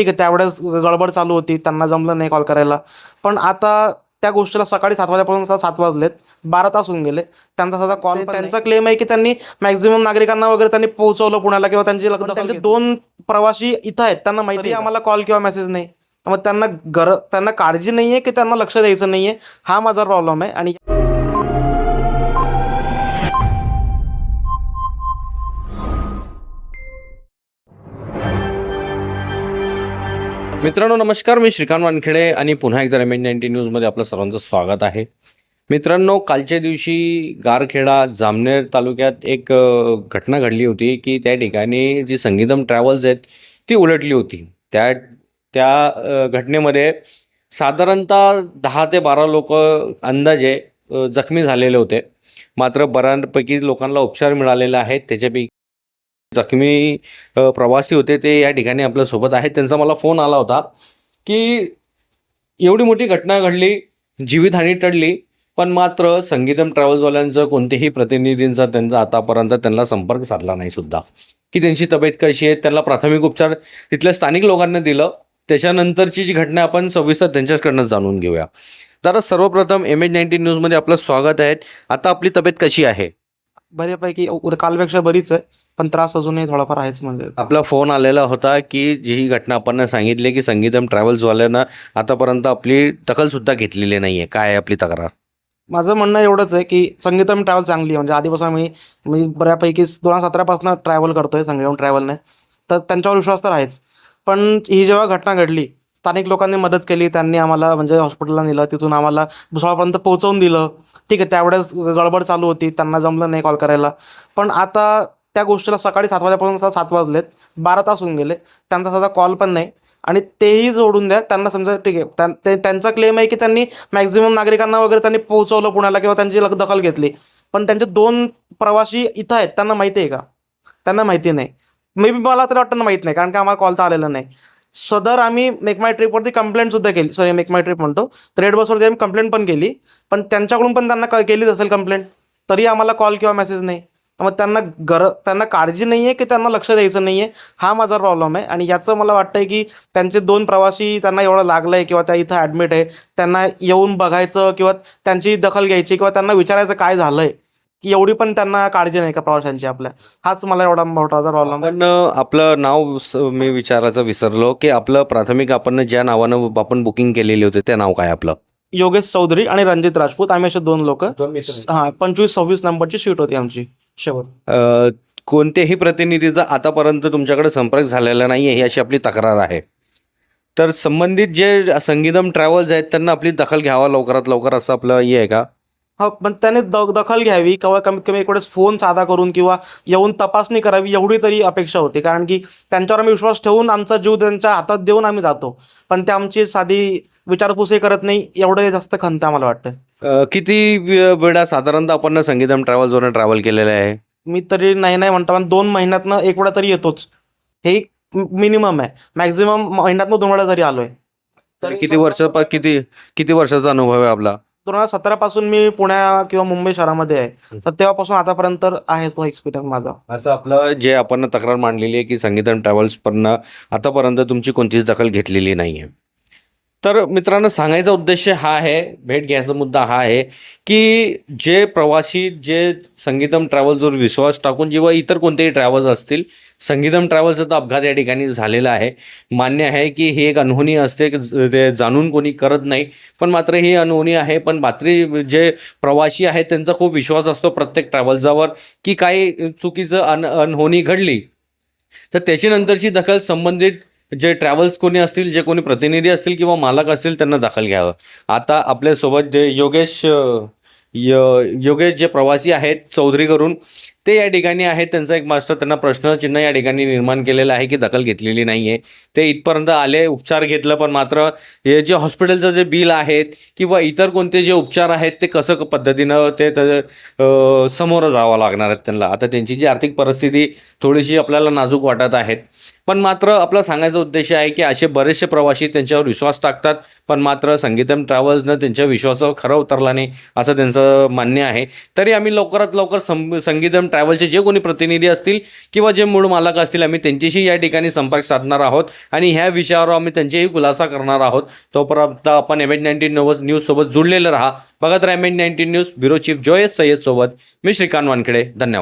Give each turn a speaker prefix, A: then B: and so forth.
A: ठीक आहे त्यावेळेस गडबड चालू होती त्यांना जमलं नाही कॉल करायला. पण आता त्या गोष्टीला सकाळी सात वाजेपासून सात वाजलेत बारा तास होऊन गेले. त्यांचा सध्या कॉल त्यांचा क्लेम आहे की त्यांनी मॅक्झिमम नागरिकांना वगैरे त्यांनी पोहोचवलं पुण्याला किंवा त्यांची लग्न त्यांचे दोन प्रवासी इथं आहेत त्यांना माहिती आहे. आम्हाला कॉल किंवा मेसेज नाही. मग त्यांना गर त्यांना काळजी नाही आहे की त्यांना लक्ष द्यायचं नाही आहे हा माझा प्रॉब्लेम आहे आणि
B: मित्रांनो नमस्कार. मी श्रीकांत वानखेडे आणि पुन्हा एकदा एम एन नाईन्टी न्यूजमध्ये आपलं सर्वांचं स्वागत आहे. मित्रांनो कालच्या दिवशी गारखेडा जामनेर तालुक्यात एक घटना घडली होती की त्या ठिकाणी जी संगीतम ट्रॅव्हल्स आहेत ती उलटली होती. त्या त्या घटनेमध्ये साधारणतः दहा ते बारा लोक अंदाजे जखमी झालेले होते. मात्र बऱ्यापैकी लोकांना उपचार मिळालेले आहेत. त्याच्यापैकी जखमी प्रवासी होते ते या ठिकाणी आपल्यासोबत आहेत. त्यांचा मला फोन आला होता की एवढी मोठी घटना घडली जीवितहानी टळली पण मात्र संगीतम ट्रॅव्हल्सवाल्यांचं कोणत्याही प्रतिनिधींचा त्यांचा आतापर्यंत त्यांना संपर्क साधला नाही सुद्धा. की त्यांची तब्येत कशी आहे त्यांना प्राथमिक उपचार तिथल्या स्थानिक लोकांना दिलं. त्याच्यानंतरची जी घटना आपण सविस्तर त्यांच्याचकडनं जाणून घेऊया. दादा सर्वप्रथम एम एच नाईन्टीन न्यूजमध्ये आपलं स्वागत आहे. आता आपली तब्येत कशी आहे?
A: बऱ्यापैकी कालपेक्षा बरीच आहे पण त्रास अजूनही थोडाफार आहेच म्हणजे.
B: आपला फोन आलेला होता की जी घटना आपण सांगितली की संगीतम ट्रॅव्हल्सवाल्यांना आतापर्यंत आपली दखलसुद्धा घेतलेली नाही आहे काय आहे आपली तक्रार?
A: माझं म्हणणं एवढंच आहे की संगीतम ट्रॅव्हल चांगली आहे. म्हणजे आधीपासून मी मी बऱ्यापैकी दोन हजार सतरापासून ट्रॅव्हल करतोय संगीतम ट्रॅव्हलने. तर त्यांच्यावर विश्वास तर आहेच. पण ही जेव्हा घटना घडली स्थानिक लोकांनी मदत केली त्यांनी आम्हाला म्हणजे हॉस्पिटलला नेलं तिथून आम्हाला भुसावळपर्यंत पोहोचवून दिलं. ठीक आहे त्यावेळेस गडबड चालू होती त्यांना जमलं नाही कॉल करायला. पण आता त्या गोष्टीला सकाळी सात वाजेपासून सात वाजलेत बारा तास होऊन गेले त्यांचा सध्या कॉल पण नाही. आणि तेही जोडून द्या त्यांना समजा ठीक आहे त्यां- ते त्यांचा क्लेम आहे की त्यांनी मॅक्झिमम नागरिकांना वगैरे त्यांनी पोहोचवलं पुण्याला किंवा त्यांची दखल घेतली. पण त्यांचे दोन प्रवासी इथं आहेत त्यांना माहिती आहे का? त्यांना माहिती नाही. मे बी मला तरी वाटतं माहीत नाही कारण की आम्हाला कॉल तर आलेला नाही. सदर आम्ही मेक माय ट्रिपवरती कंप्लेंटसुद्धा केली. सॉरी मेक माय ट्रिप म्हणतो. तर रेड बसवरती आम्ही कंप्लेंट पण केली. पण त्यांच्याकडून पण त्यांना क- केलीच असेल कंप्लेंट तरी आम्हाला कॉल किंवा मेसेज नाही. मग त्यांना गर त्यांना काळजी नाही आहे की त्यांना लक्ष द्यायचं नाही आहे हा माझा प्रॉब्लेम आहे. आणि याचं मला वाटतं आहे की त्यांचे दोन प्रवासी त्यांना एवढं लागलं आहे किंवा त्या इथं ॲडमिट आहे. त्यांना येऊन बघायचं किंवा त्यांची दखल घ्यायची किंवा त्यांना विचारायचं काय झालं आहे की एवढी पण त्यांना काळजी नाही का प्रवाशांची आपल्या? हाच मला एवढा मोठाचा प्रॉब्लेम
B: अ, आपलं नाव स- मी विचारायचं विसरलो की आपलं प्राथमिक आपण ज्या नावानं आपण बुकिंग केलेली होती ते नाव काय आपलं?
A: योगेश चौधरी आणि रणजित राजपूत. आम्ही असे दोन लोक. हां पंचवीस सव्वीस नंबरची सीट होती आमची. शेवट.
B: अ, कोणत्याही प्रतिनिधीचा आतापर्यंत तुमच्याकडे संपर्क झालेला नाही आहे ही अशी आपली तक्रार आहे. तर संबंधित जे संगीतम ट्रॅव्हल्स आहेत त्यांना आपली दखल घ्यावा लवकरात लवकर असं आपलं हे आहे का?
A: हा पण त्याने द दखल घ्यावी किंवा कमीत कमी एक वेळेस फोन साधा करून किंवा येऊन तपासणी करावी एवढी तरी अपेक्षा होती. कारण की त्यांच्यावर आम्ही विश्वास ठेवून आमचा जीव त्यांच्या हातात देऊन आम्ही जातो. पण ते आमची साधी विचारपूसही करत नाही एवढं जास्त खंत आम्हाला वाटतं.
B: किती वेळा साधारणतः आपण संगीतम ट्रॅव्हल्सवरून ट्रॅव्हल केलेलं आहे?
A: मी तरी नाही नाही म्हणतो पण दोन महिन्यातनं एक वेळा तरी येतोच. हे मिनिमम आहे. मॅक्झिमम महिन्यातनं दोन वेळा तरी आलोय.
B: तर किती वर्ष किती किती वर्षाचा अनुभव आहे आपला?
A: दोन हजार सतरापासून मी पुण्या किंवा मुंबई शहरामध्ये आहे. तर तेव्हापासून आतापर्यंत आहे तो एक्सपिरियन्स माझा.
B: असं आपलं जे आपण तक्रार मांडलेली आहे की संगीतम ट्रॅव्हल्स पण आतापर्यंत तुमची कोणतीच दखल घेतलेली नाही आहे तर मित्रांनो सांगायचा उद्देश हा आहे भेट घ्यायचा मुद्दा हा आहे की जे प्रवासी जे संगीतम ट्रॅव्हल्सवर विश्वास टाकून जेव्हा इतर कोणतेही ट्रॅव्हल्स असतील संगीतम ट्रॅव्हल्सचा तर अपघात या ठिकाणी झालेला आहे. मान्य आहे की ही एक अनहोनी असते ज- ते जाणून कोणी करत नाही पण मात्र ही अनहोनी आहे पण मात्र जे प्रवासी आहेत त्यांचा खूप विश्वास असतो प्रत्येक ट्रॅव्हल्सवर की काही चुकीचं अन अनहोनी घडली. तर त्याची नंतरची दखल संबंधित जे ट्रॅव्हल्स कोणी असतील जे कोणी प्रतिनिधी असतील किंवा मालक असतील त्यांना दाखल घ्यावं. आता आपल्यासोबत जे योगेश य- योगेश जे प्रवासी आहेत चौधरी करून ते या ठिकाणी आहेत. त्यांचा एक मास्टर त्यांना प्रश्नचिन्ह या ठिकाणी निर्माण केलेलं आहे की दखल घेतलेली नाही आहे ते इथपर्यंत आले उपचार घेतलं पण मात्र हे जे हॉस्पिटलचं जे बिल आहेत किंवा इतर कोणते जे उपचार आहेत ते कसं पद्धतीनं ते समोर जावं लागणार आहेत त्यांना. आता त्यांची जी आर्थिक परिस्थिती थोडीशी आपल्याला नाजूक वाटत आहेत पण मात्र आपला सांगायचा उद्देश आहे की असे बरेचसे प्रवासी त्यांच्यावर विश्वास टाकतात पण मात्र संगीतम ट्रॅव्हल्सनं त्यांच्या विश्वासावर खरं उतरला नाही असं त्यांचं मान्य आहे. तरी आम्ही लवकरात लवकर सं संगीतम ट्रॅव्हलचे जे कोणी प्रतिनिधी असतील किंवा जे मूळ मालक असतील आम्ही त्यांच्याशी या ठिकाणी संपर्क साधणार आहोत. आणि ह्या विषयावर आम्ही त्यांचेही खुलासा करणार आहोत. तोपर्यंत आपण एम एच नाईन्टीन न्यूज न्यूजसोबत जुळलेलं राहा. बघत राहा M H nineteen news bureau chief Joyes Sayyad सोबत मी श्रीकांत वानखेडे. धन्यवाद.